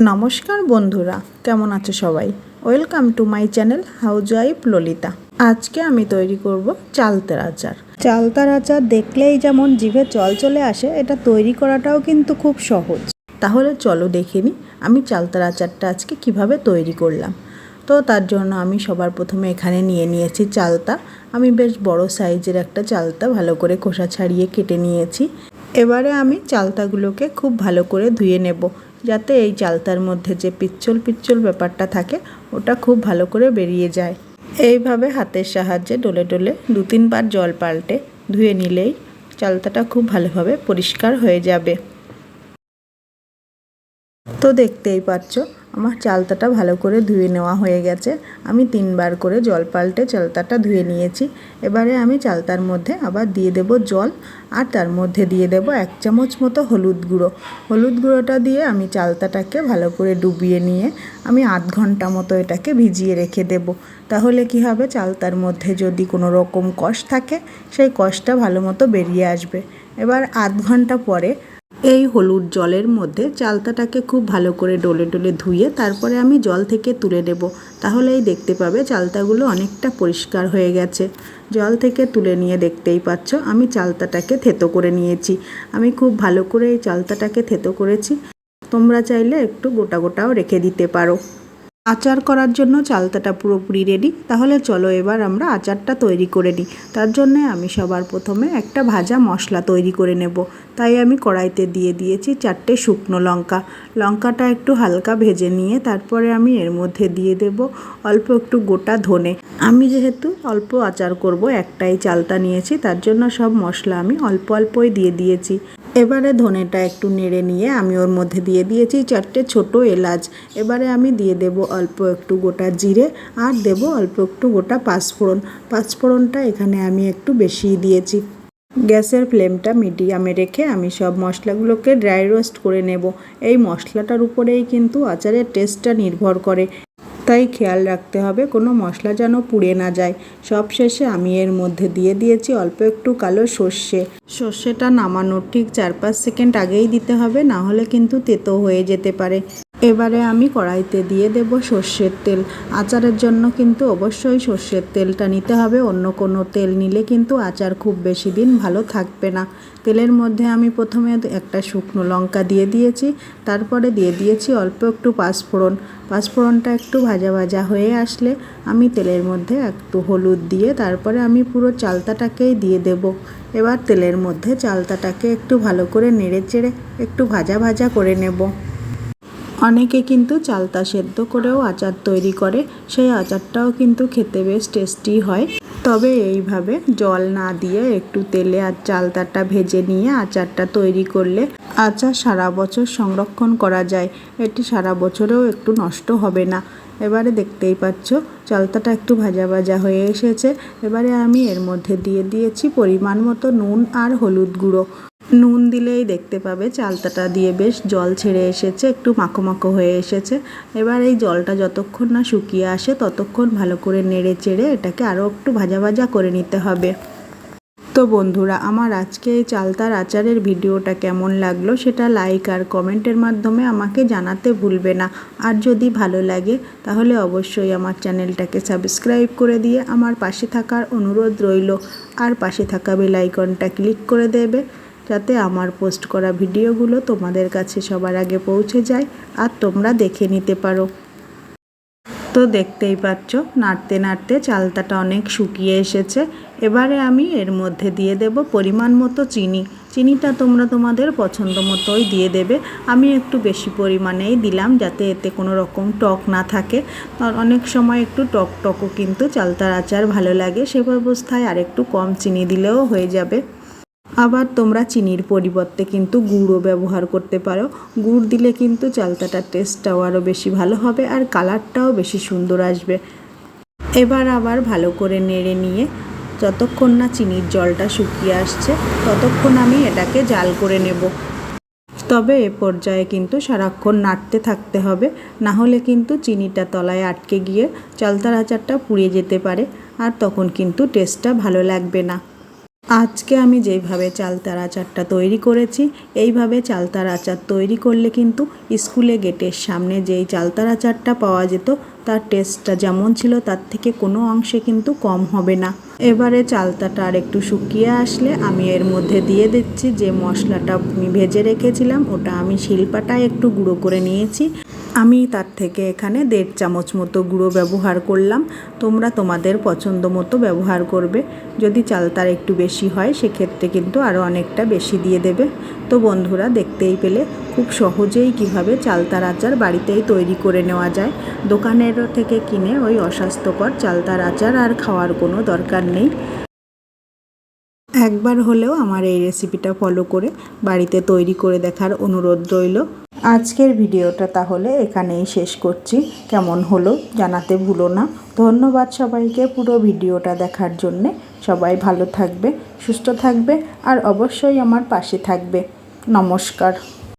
নমস্কার বন্ধুরা, কেমন আছো সবাই? Welcome to my channel housewife Lalitha আজকে আমি তৈরি করব চালতার আচার। চালতার আচার দেখলেই যেমন জিভে জল চলে আসে, এটা তৈরি করাটাও কিন্তু খুব সহজ। তাহলে চলো দেখে নিই আমি চালতার আচারটা আজকে কীভাবে তৈরি করলাম। তো তার জন্য আমি সবার প্রথমে এখানে নিয়ে নিয়েছি চালতা। আমি বেশ বড় সাইজের একটা চালতা ভালো করে খোসা ছাড়িয়ে কেটে নিয়েছি। এবারে আমি চালতাগুলোকে খুব ভালো করে ধুয়ে নেব। যাতে এই চালতার মধ্যে যে পিচ্ছল পিচ্ছল ব্যাপারটা থাকে, ওটা খুব ভালো করে বেরিয়ে যায়। এইভাবে হাতের সাহায্যে ডলে ডলে দু তিনবার জল পাল্টে ধুয়ে নিলেই চালতাটা খুব ভালোভাবে পরিষ্কার হয়ে যাবে। তো দেখতেই পাচ্ছ আমার চালতাটা ভালো করে ধুয়ে নেওয়া হয়ে গেছে। আমি তিনবার করে জল পাল্টে চালতাটা ধুয়ে নিয়েছি। এবারে আমি চালতার মধ্যে আবার দিয়ে দেব জল, আর তার মধ্যে দিয়ে দেব এক চামচ মতো হলুদ গুঁড়ো। হলুদ গুঁড়োটা দিয়ে আমি চালতাটাকে ভালো করে ডুবিয়ে নিয়ে আমি আধ ঘণ্টা মতো এটাকে ভিজিয়ে রেখে দেব। তাহলে কি হবে, চালতার মধ্যে যদি কোনো রকম কষ থাকে, সেই কষটা ভালো মতো বেরিয়ে আসবে। এবার আধ ঘণ্টা পরে এই হলুদ জলের মধ্যে চালতাটাকে খুব ভালো করে ডলে ডলে ধুয়ে তারপরে আমি জল থেকে তুলে নেব। তাহলেই দেখতে পাবে চালতাগুলো অনেকটা পরিষ্কার হয়ে গেছে। জল থেকে তুলে নিয়ে দেখতেই পাচ্ছ, আমি চালতাটাকে থেতো করে নিয়েছি। আমি খুব ভালো করে এই চালতাটাকে থেতো করেছি। তোমরা চাইলে একটু গোটা গোটাও রেখে দিতে পারো। আচার করার জন্য চালতাটা পুরোপুরি রেডি তাহলে চলো এবার আমরা আচারটা তৈরি করে নিই। তার জন্যে আমি সবার প্রথমে একটা ভাজা মশলা তৈরি করে নেব। তাই আমি কড়াইতে দিয়ে দিয়েছি চারটে শুকনো লঙ্কা। লঙ্কাটা একটু হালকা ভেজে নিয়ে তারপরে আমি এর মধ্যে দিয়ে দেব অল্প একটু গোটা ধনে। আমি যেহেতু অল্প আচার করব, একটাই চালতা নিয়েছি, তার জন্য সব মশলা আমি অল্প অল্পই দিয়ে দিয়েছি। এবারে ধনেটা একটু নেড়ে নিয়ে আমি ওর মধ্যে দিয়ে দিয়েছি চারটে ছোট এলাচ। এবারে আমি দিয়ে দেব অল্প একটু গোটা জিরে আর দেব অল্প একটু গোটা পাঁচফোড়ন। পাঁচফোড়নটা এখানে আমি একটু বেশি দিয়েছি। গ্যাসের ফ্লেমটা মিডিয়ামে রেখে আমি সব মশলাগুলোকে ড্রাই রোস্ট করে নেব। এই মশলাটার উপরেই কিন্তু আচারের টেস্টটা নির্ভর করে। তাই খেয়াল রাখতে হবে কোনো মশলা যেন পুড়ে না যায়। সব শেষে আমি এর মধ্যে দিয়ে দিয়েছি অল্প একটু কালো সর্ষে। সর্ষেটা নামানোর ঠিক চার পাঁচ সেকেন্ড আগেই দিতে হবে, না হলে কিন্তু তেতো হয়ে যেতে পারে। এবারে আমি কড়াইতে দিয়ে দেব সর্ষের তেল। আচারের জন্য কিন্তু অবশ্যই সর্ষের তেলটা নিতে হবে, অন্য কোনো তেল নিলে কিন্তু আচার খুব বেশি দিন ভালো থাকবে না। তেলের মধ্যে আমি প্রথমে একটা শুকনো লঙ্কা দিয়ে দিয়েছি, তারপরে দিয়ে দিয়েছি অল্প একটু পাঁচফোড়ন। পাঁচফোড়নটা একটু ভাজা ভাজা হয়ে আসলে আমি তেলের মধ্যে একটু হলুদ দিয়ে তারপরে আমি পুরো চালতাটাকেই দিয়ে দেব। এবার তেলের মধ্যে চালতাটাকে একটু ভালো করে নেড়ে চেড়ে একটু ভাজা ভাজা করে নেব। অনেকে কিন্তু চালতা সেদ্ধ করেও আচার তৈরি করে, সেই আচারটাও কিন্তু খেতে বেশ টেস্টি হয়। তবে এইভাবে জল না দিয়ে একটু তেলে আর চালতাটা ভেজে নিয়ে আচারটা তৈরি করলে আচার সারা বছর সংরক্ষণ করা যায়। এটি সারা বছরেও একটু নষ্ট হবে না। এবারে দেখতেই পাচ্ছ, চালতাটা একটু ভাজা ভাজা হয়ে এসেছে। এবারে আমি এর মধ্যে দিয়ে দিয়েছি পরিমাণ মতো নুন আর হলুদ গুঁড়ো। নুন দিলেই দেখতে পাবে, চালতাটা দিয়ে বেশ জল ছেড়ে এসেছে, একটু মাখো মাখো হয়ে এসেছে। এবার এই জলটা যতক্ষণ না শুকিয়ে আসে, ততক্ষণ ভালো করে নেড়ে চেড়ে এটাকে আরও একটু ভাজা ভাজা করে নিতে হবে। তো বন্ধুরা, আমার আজকে এই চালতার আচারের ভিডিওটা কেমন লাগল সেটা লাইক আর কমেন্টের মাধ্যমে আমাকে জানাতে ভুলবে না। আর যদি ভালো লাগে, তাহলে অবশ্যই আমার চ্যানেলটাকে সাবস্ক্রাইব করে দিয়ে আমার পাশে থাকার অনুরোধ রইল। আর পাশে থাকা বেল আইকনটা ক্লিক করে দেবে। যাতে আমার পোস্ট করা ভিডিওগুলো তোমাদের কাছে সবার আগে পৌঁছে যায় আর তোমরা দেখে নিতে পারো। তো দেখতেই পাচ্ছ, নাড়তে নাড়তে চালতাটা অনেক শুকিয়ে এসেছে। এবারে আমি এর মধ্যে দিয়ে দেব পরিমাণ মতো চিনি। চিনিটা তোমরা তোমাদের পছন্দ মতোই দিয়ে দেবে। আমি একটু বেশি পরিমাণেই দিলাম যাতে এতে কোনো রকম টক না থাকে। অনেক সময় একটু টক টকও কিন্তু চালতার আচার ভালো লাগে। সে অবস্থায় আর একটু কম চিনি দিলেও হয়ে যাবে। আবার তোমরা চিনির পরিবর্তে কিন্তু গুড়ও ব্যবহার করতে পারো। গুড় দিলে কিন্তু চালতাটার টেস্টটাও আরও বেশি ভালো হবে আর কালারটাও বেশি সুন্দর আসবে। এবার আবার ভালো করে নেড়ে নিয়ে যতক্ষণ না চিনির জলটা শুকিয়ে আসছে, ততক্ষণ আমি এটাকে জাল করে নেব। তবে এ পর্যায়ে কিন্তু সারাক্ষণ নাড়তে থাকতে হবে, না হলে কিন্তু চিনিটা তলায় আটকে গিয়ে চালতার আচারটা পুড়ে যেতে পারে আর তখন কিন্তু টেস্টটা ভালো লাগবে না। আজকে আমি যেইভাবে চালতার আচারটা তৈরি করেছি, এইভাবে চালতার আচার তৈরি করলে কিন্তু স্কুলে গেটের সামনে যেই চালতার আচারটা পাওয়া যেত, তার টেস্টটা যেমন ছিল তার থেকে কোনো অংশে কিন্তু কম হবে না। এবারে চালতাটা আর একটু শুকিয়ে আসলে আমি এর মধ্যে দিয়ে দিচ্ছি যে মশলাটা আমি ভেজে রেখেছিলাম, ওটা আমি শিলপাটায় একটু গুঁড়ো করে নিয়েছি। আমি তার থেকে এখানে দেড় চামচ মতো গুঁড়ো ব্যবহার করলাম। তোমরা তোমাদের পছন্দ মতো ব্যবহার করবে। যদি চালতার একটু বেশি হয়, সেক্ষেত্রে কিন্তু আরও অনেকটা বেশি দিয়ে দেবে। তো বন্ধুরা, দেখতেই পেলে খুব সহজেই কীভাবে চালতার আচার বাড়িতেই তৈরি করে নেওয়া যায়। দোকানের থেকে কিনে ওই অস্বাস্থ্যকর চালতার আচার আর খাওয়ার কোনো দরকার নেই। একবার হলেও আমার এই রেসিপিটা ফলো করে বাড়িতে তৈরি করে দেখার অনুরোধ রইল। আজকের ভিডিওটা তাহলে এখানেই শেষ করছি। কেমন হলো জানাতে ভুলো না। ধন্যবাদ সবাইকে পুরো ভিডিওটা দেখার জন্যে। সবাই ভালো থাকবে, সুস্থ থাকবে, আর অবশ্যই আমার পাশে থাকবে। নমস্কার।